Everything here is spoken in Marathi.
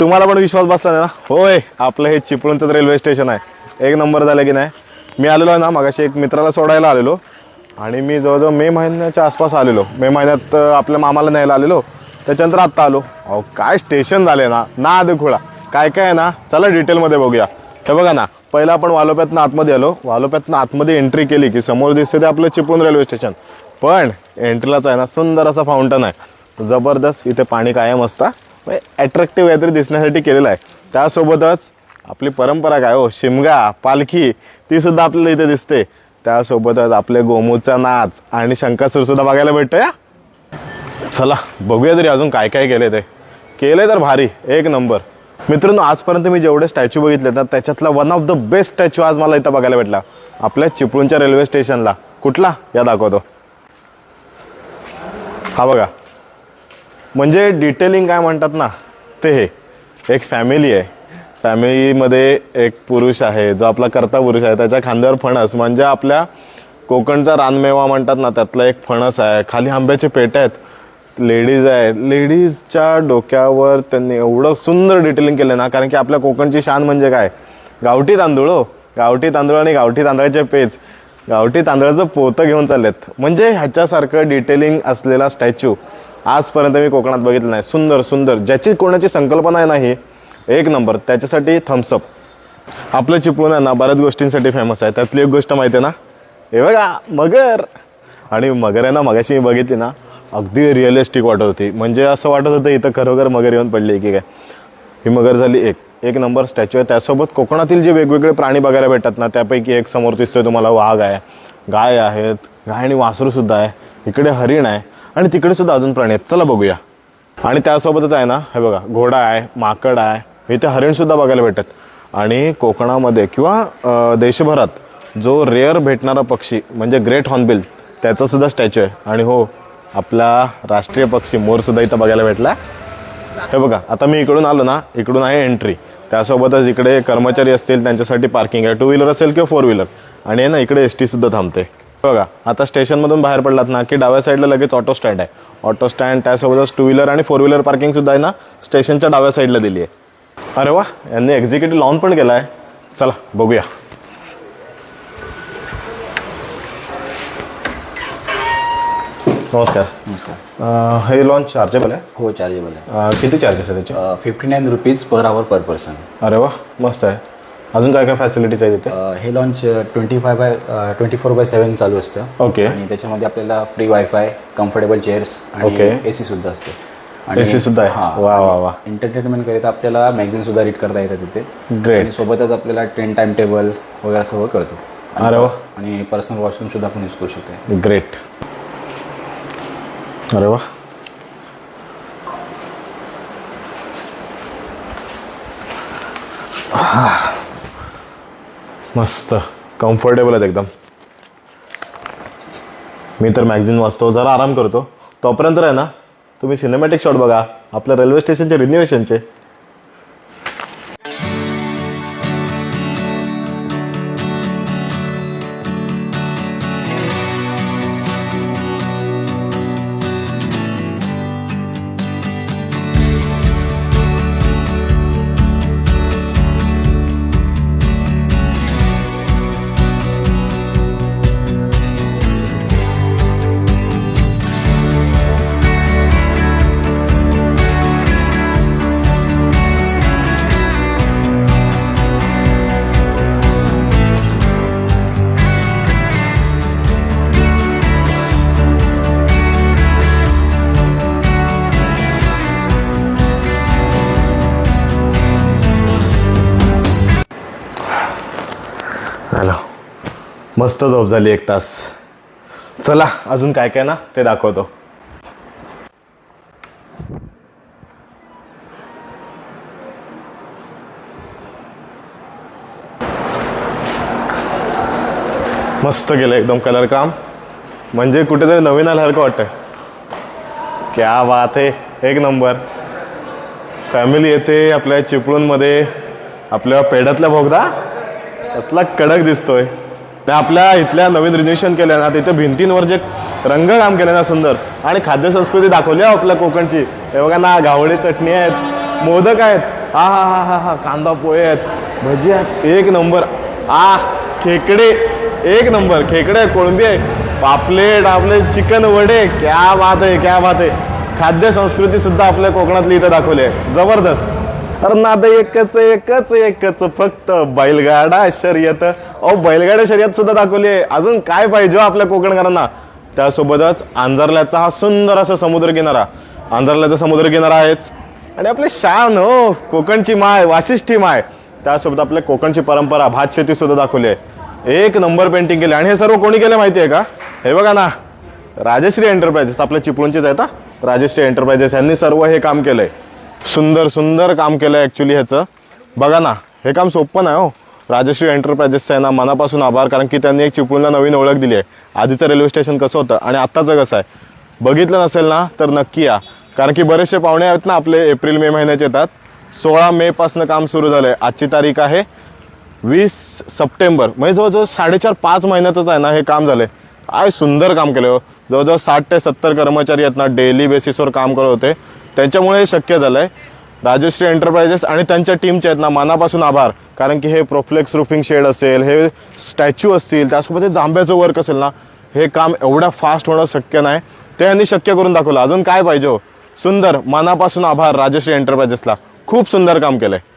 तुम्हाला पण विश्वास बसला ना? होय आपलं हे चिपळूणचं रेल्वे स्टेशन आहे. एक नंबर झालं की नाही? मी आलेलो आहे ना मगाशी एक मित्राला सोडायला आलेलो. आणि मी जवळजवळ मे महिन्याच्या आसपास आलेलो. मे महिन्यात आपल्या मामाला न्यायला आलेलो. त्याच्यानंतर आत्ता आलो. अहो काय स्टेशन झाले ना? ना खुळा. काय काय आहे ना? चला डिटेलमध्ये बघूया. हे बघा ना पहिला आपण वालोप्यातनं आतमध्ये आलो. वालोप्यातनं आतमध्ये एंट्री केली की समोर दिसते ते आपलं चिपळूण रेल्वे स्टेशन. पण एंट्रीलाच आहे ना सुंदर असा फाउंटन आहे. जबरदस्त इथे पाणी कायम असता. ॲट्रॅक्टिव्ह म्हणजे काहीतरी दिसण्यासाठी केलेलं आहे. त्यासोबतच आपली परंपरा काय हो? शिमगा पालखी ती सुद्धा आपल्याला इथे दिसते. त्यासोबतच आपले गोमूचा नाच आणि शंकासूर सुद्धा बघायला भेटतोय या चला बघूया तरी अजून काय काय केले ते. केले तर भारी एक नंबर. मित्रांनो आजपर्यंत मी जेवढे स्टॅच्यू बघितले ना त्याच्यातला one of the best statue आज मला इथं बघायला भेटला. आपल्या चिपळूणच्या रेल्वे स्टेशनला कुठला? या दाखवतो. हा बघा. म्हणजे डिटेलिंग काय म्हणतात ना ते हे. एक फॅमिली आहे. फॅमिलीमध्ये एक पुरुष आहे जो आपला कर्ता पुरुष आहे. त्याच्या खांद्यावर फणस म्हणजे आपल्या कोकणचा रानमेवा म्हणतात ना त्यातला एक फणस आहे. खाली आंब्याचे पेट आहेत. लेडीज आहेत लेडीजच्या डोक्यावर त्यांनी एवढं सुंदर डिटेलिंग केलं ना कारण की आपल्या कोकणची शान म्हणजे काय? गावठी तांदूळ हो. गावठी तांदूळ आणि गावठी तांदळाचे पेज गावठी तांदळाचं पोतं घेऊन चाललेत. म्हणजे ह्याच्यासारखं डिटेलिंग असलेला स्टॅच्यू आजपर्यंत मी कोकणात बघितलं नाही. सुंदर सुंदर ज्याची कोणाची संकल्पना आहे नाही एक नंबर. त्याच्यासाठी थम्सअप आपलं चिपळूण आहे ना बऱ्याच गोष्टींसाठी फेमस आहे. त्यातली एक गोष्ट माहिती आहे ना? हे बघा मगर. आणि मगर आहे ना मगाशी मी बघितली ना अगदी रिअलिस्टिक वाटत होती. म्हणजे असं वाटत होतं इथं खरोखर मगर येऊन पडली की काय? ही मगर झाली एक. एक नंबर स्टॅच्यू आहे. त्यासोबत कोकणातील जे वेगवेगळे प्राणी बघायला भेटतात ना त्यापैकी एक समोर दिसतोय तुम्हाला वाघ आहे गाय आहेत गाय आणि वासरूसुद्धा आहे. इकडे हरिण आहे. आणि तिकडे सुद्धा अजून प्राणी आहेत. चला बघूया. आणि त्यासोबतच आहे ना हे बघा घोडा आहे माकड आहे इथे हरिणसुद्धा बघायला भेटतात. आणि कोकणामध्ये किंवा देशभरात जो रेअर भेटणारा पक्षी म्हणजे ग्रेट हॉर्नबिल त्याचा सुद्धा स्टॅच्यू आहे. आणि हो आपला राष्ट्रीय पक्षी मोरसुद्धा इथं बघायला भेटला. हे बघा आता मी इकडून आलो ना इकडून आहे एंट्री त्यासोबतच इकडे कर्मचारी असतील त्यांच्यासाठी पार्किंग आहे. टू व्हीलर असेल किंवा फोर व्हीलर आणि आहे ना इकडे एस टी सुद्धा थांबते. बघा आता स्टेशनमधून बाहेर पडलात ना की डाव्या साईडला लगेच ऑटो स्टँड आहे. ऑटो स्टँड त्यासोबतच टू व्हीलर आणि फोर व्हीलर पार्किंग सुद्धा आहे ना स्टेशनच्या डाव्या साईडला दिली आहे. अरे वा यांनी एक्झिक्युटिव्ह लॉन पण केला आहे चला बघूया. नमस्कार. नमस्कार. हे लॉन्च चार्जेबल आहे? हो चार्जेबल आहे. किती चार्जेस आहे त्याचे fifty nine rupees per hour per person अरे वा मस्त आहे. अजून काय काय फॅसिलिटीज आहे तिथे हे lounge twenty five by twenty four by seven चालू असतं ओके आणि त्याच्यामध्ये आपल्याला फ्री वायफाय कम्फर्टेबल चेअर्स आणि Okay. ए सी सुद्धा असते AC सुद्धा आहे? वा, वा, वा. एंटरटेनमेंट करिता आपल्याला मॅगझिन सुद्धा रीड करता येतं तिथे Great. आणि सोबतच आपल्याला ट्रेन टाइम टेबल वगैरे सर्व कळतो आणि- अरे वा. आणि पर्सनल वॉशरूम सुद्धा आपण यूज करू शकतो ग्रेट अरे वा मस्त. कम्फर्टेबल आहेत एकदम. मी तर मॅगझिन वाचतो जरा आराम करतो. तोपर्यंत आहे ना तुम्ही सिनेमॅटिक शॉट बघा. आपल्या रेल्वे स्टेशनचे रिन्युवेशनचे मस्त झोप झाली एक तास. चला अजून काय काय ना ते दाखवतो. मस्त गेलं एकदम कलर काम. म्हणजे कुठेतरी नवीन आल्यासारखं वाटतंय. क्या बात आहे एक नंबर. फॅमिली येते आपल्या चिपळूणमध्ये आपल्या पेड्यातल्या भोगदा त्यातला कडक दिसतोय. ते आपल्या इथल्या नवीन रिनेशन केलं ना तिथे भिंतींवर जे रंगकाम केलं ना सुंदर आणि खाद्यसंस्कृती दाखवली आहे आपल्या कोकणची. हे बघा ना गावडी चटणी आहेत मोदक आहेत हा हा हा हा हा कांदा पोहे आहेत भजी आहेत एक नंबर. आ खेकडे एक नंबर. खेकडे कोळंबी आहे पापलेट आपले चिकन वडे क्या बात आहे क्या बात आहे. खाद्य संस्कृती सुद्धा आपल्या कोकणातली इथं दाखवली आहे. जबरदस्त. तर नाद एकच एकच एकच फक्त बैलगाडा शर्यत. अहो बैलगाडा शर्यत सुद्धा दाखवली आहे. अजून काय पाहिजे हो आपल्या कोकणकरांना? त्यासोबतच आंजरल्याचा हा सुंदर असा समुद्रकिनारा आंजरल्याचा समुद्रकिनारा आहेच. आणि आपले शान हो कोकणची माय वाशिष्ठी माय. त्यासोबत आपल्या कोकणची परंपरा भात शेती सुद्धा दाखवली आहे. एक नंबर पेंटिंग केली. आणि हे सर्व कोणी केलं माहिती आहे का? हे बघा ना. राजश्री एंटरप्राइजेस आपल्या चिपळूणचेच आहेत राजश्री एंटरप्राइजेस यांनी सर्व हे काम केलंय. सुंदर सुंदर काम केलं आहे ॲक्च्युली ह्याचं. बघा ना हे काम सोपं नाही हो. राजश्री एंटरप्राइजेसचं आहे ना मनापासून आभार कारण की त्यांनी एक चिपळूणला नवीन ओळख दिली आहे. आधीचं रेल्वे स्टेशन कसं होतं आणि आत्ताचं कसं आहे? बघितलं नसेल ना तर नक्की या. कारण की बरेचसे पाहुणे आहेत ना आपले एप्रिल मे महिन्याचे येतात. सोळा मेपासून काम सुरू झालं आहे आजची तारीख आहे वीस सप्टेंबर. म्हणजे जवळजवळ साडेचार पाच महिन्याचंच आहे ना हे काम झालं आहे काय सुंदर काम केलं हो. जवळजवळ साठ ते सत्तर कर्मचारी आहेत ना डेली बेसिसवर काम करत होते. त्यांच्यामुळे हे शक्य झालं आहे राजश्री एंटरप्राइजेस आणि त्यांच्या टीमचे आहेत ना मनापासून आभार. कारण की हे प्रोफ्लेक्स रुफिंग शेड असेल हे स्टॅच्यू असतील त्यासोबत हे जांभ्याचं वर्क असेल ना हे काम एवढ्या फास्ट होणं शक्य नाही. ते यांनी शक्य करून दाखवलं. अजून काय पाहिजे हो? सुंदर मनापासून आभार राजश्री एंटरप्राइजेसला खूप सुंदर काम केलं आहे